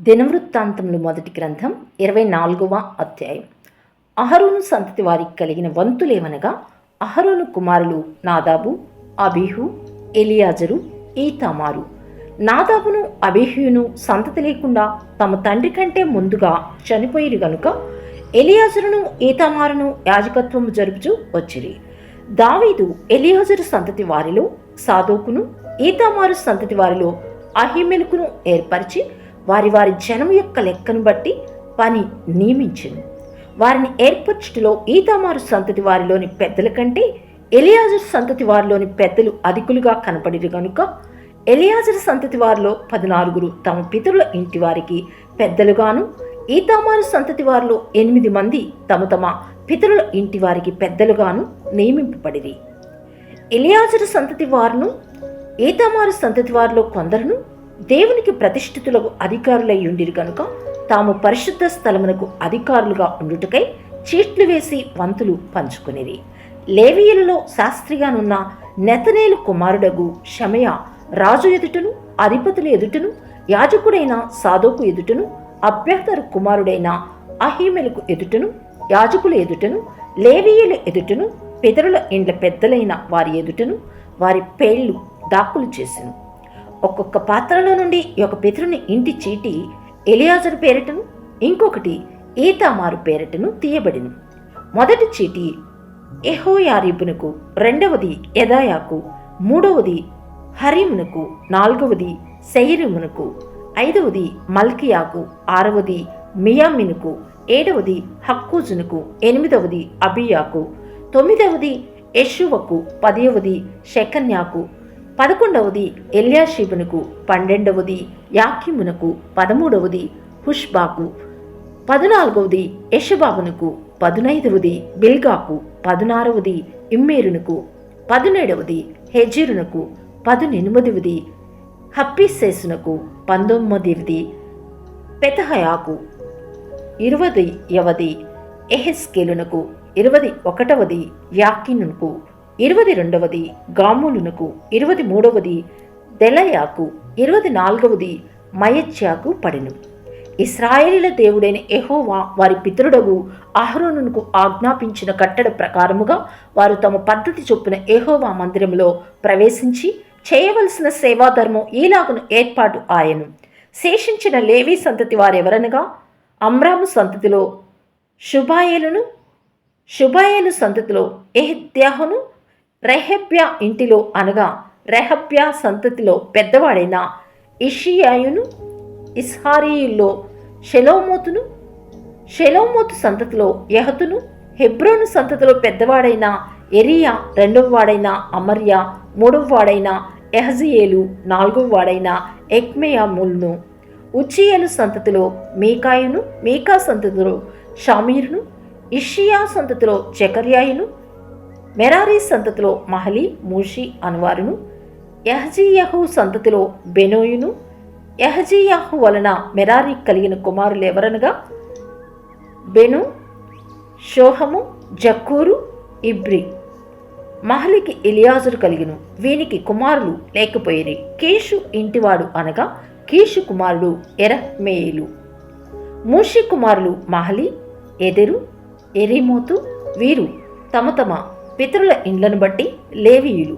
దినవృత్తాంతములు మొదటి గ్రంథం ఇరవై నాలుగవ అధ్యాయం. అహరోను సంతతి వారికి కలిగిన వంతులేమనగా అహరోను కుమారులు నాదాబు అబీహు ఎలియాజరు ఈతామారు. నాదాబును అబీహును సంతతి లేకుండా తమ తండ్రి కంటే ముందుగా చనిపోయిరు గనుక ఎలియాజరును ఈతామారును యాజకత్వము జరుపుచూ వచ్చిరి. దావీదు ఎలియాజరు సంతతి వారిలో సాదోకును ఈతామారు సంతతి వారిలో అహిమెలుకును ఏర్పరిచి వారి వారి జనం యొక్క లెక్కను బట్టి పని నియమించింది వారిని ఏర్పరచుటలో ఈతామారు సంతతి వారిలోని పెద్దల కంటే ఎలియాజర్ సంతతి వారిలోని పెద్దలు అధికులుగా కనపడిరు గనుక ఎలియాజర్ సంతతి వారిలో పద్నాలుగురు తమ పితరుల ఇంటి వారికి పెద్దలుగాను ఈతామారు సంతతి వారిలో ఎనిమిది మంది తమ తమ పితరుల ఇంటి వారికి పెద్దలుగాను నియమింపబడిరి. ఎలియాజరు సంతతి వారును ఈతామారు సంతతి వారిలో కొందరును దేవునికి ప్రతిష్ఠితులకు అధికారులై ఉండిరు కనుక తాము పరిశుద్ధ స్థలమునకు అధికారులుగా ఉండుటకై చీట్లు వేసి వంతులు పంచుకునేది లేవీయులలో శాస్త్రిగానున్న నెతనేలు కుమారుడగు షమయ రాజు ఎదుటను అధిపతుల ఎదుటను యాజకుడైన సాధోకు ఎదుటను అభ్యర్థరు కుమారుడైన అహీమెలకు ఎదుటను యాజకుల ఎదుటను లేవీయుల ఎదుటను పితరుల ఇండ్ల పెద్దలైన వారి ఎదుటను వారి పేళ్ళు దాఖలు చేసెను. ఒక్కొక్క పాత్రలో నుండి ఒక పితరుని ఇంటి చీటి ఎలియాజరు పేరటను ఇంకొకటి ఈతామారు పేరటను తీయబడిను. మొదటి చీటి ఎహోయారీబునకు రెండవది ఎదాయాకు మూడవది హరీమునకు నాలుగవది సెయిరిమునకు ఐదవది మల్కియాకు ఆరవది మియామినుకు ఏడవది హక్కూజునుకు ఎనిమిదవది అబియాకు తొమ్మిదవది యశువకు పదవది శకన్యాకు పదకొండవది ఎల్యాషీబునకు పన్నెండవది యాకిమునకు పదమూడవది హుష్బాకు పద్నాలుగవది యషబాబునకు పదునైదవది బిల్గాకు పదునారవది ఇమ్మేరునకు పదునేడవది హెజీరునకు పదునెనిమిదివది హప్పీసేసునకు పంతొమ్మిదివది పెతహయాకు ఇరవది యవది ఎహెస్కేలునకు ఇరవది ఒకటవది యాకినునకు ఇరవది రెండవది గాములునకు ఇరవది మూడవది దెలయాకు ఇరవది నాలుగవది మయచ్యాకు పడెను. ఇస్రాయేలీల దేవుడైన ఎహోవా వారి పితరుడగు అహరోనుకు ఆజ్ఞాపించిన కట్టడ ప్రకారముగా వారు తమ పద్ధతి చొప్పున ఎహోవా మందిరంలో ప్రవేశించి చేయవలసిన సేవాధర్మం ఈలాగును ఏర్పాటు ఆయను. శేషించిన లేవీ సంతతి వారెవరనగా? అమ్రాము సంతతిలో శుభాయేలును శుభాయేలు సంతతిలో ఎహ్ద్యాహును రెహెబ్య ఇంటిలో అనగా రెహబ్యా సంతతిలో పెద్దవాడైన ఇషియాయును ఇస్హారీయుల్లో షెలోమోతును షెలోమోతు సంతతిలో యహతును హెబ్రోను సంతతిలో పెద్దవాడైన ఎరియా రెండవ వాడైన అమర్య మూడవ వాడైన ఎహజియేలు నాలుగవ వాడైన ఎక్మేయాముల్ను. ఉచ్చియేలు సంతతిలో మీకాయును మీకా సంతతిలో షామీరును ఇషియా సంతతిలో జకర్యాయును మెరారీ సంతతిలో మహలి మూషి అనువారును. యహజీయహు సంతతిలో బెనోయును. యహజీయాహు వలన మెరారి కలిగిన కుమారులు ఎవరనగా? బెను షోహము జక్కూరు ఇబ్రి. మహలికి ఇలియాజరు కలిగిను. వీనికి కుమారులు లేకపోయిరి. కీషు ఇంటివాడు అనగా కీషు కుమారుడు ఎరహ్మేయులు. మూషి కుమారులు మహలి ఎదెరు ఎరిమోతు వీరు తమ తమ పితరుల ఇండ్లను బట్టి లేవీయులు.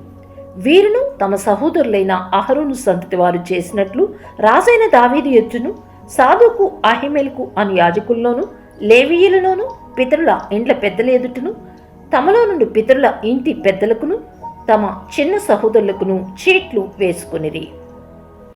వీరును తమ సహోదరులైన అహరోను సంతతి వారు చేసినట్లు రాజైన దావీది ఎత్తును సాధుకు అహిమెల్కు అని యాజకుల్లోనూ లేవీయులలోనూ పితరుల ఇండ్ల పెద్దల ఎదుటను తమలో నుండి పితరుల ఇంటి పెద్దలకును తమ చిన్న సహోదరులకును చీట్లు వేసుకునిరి.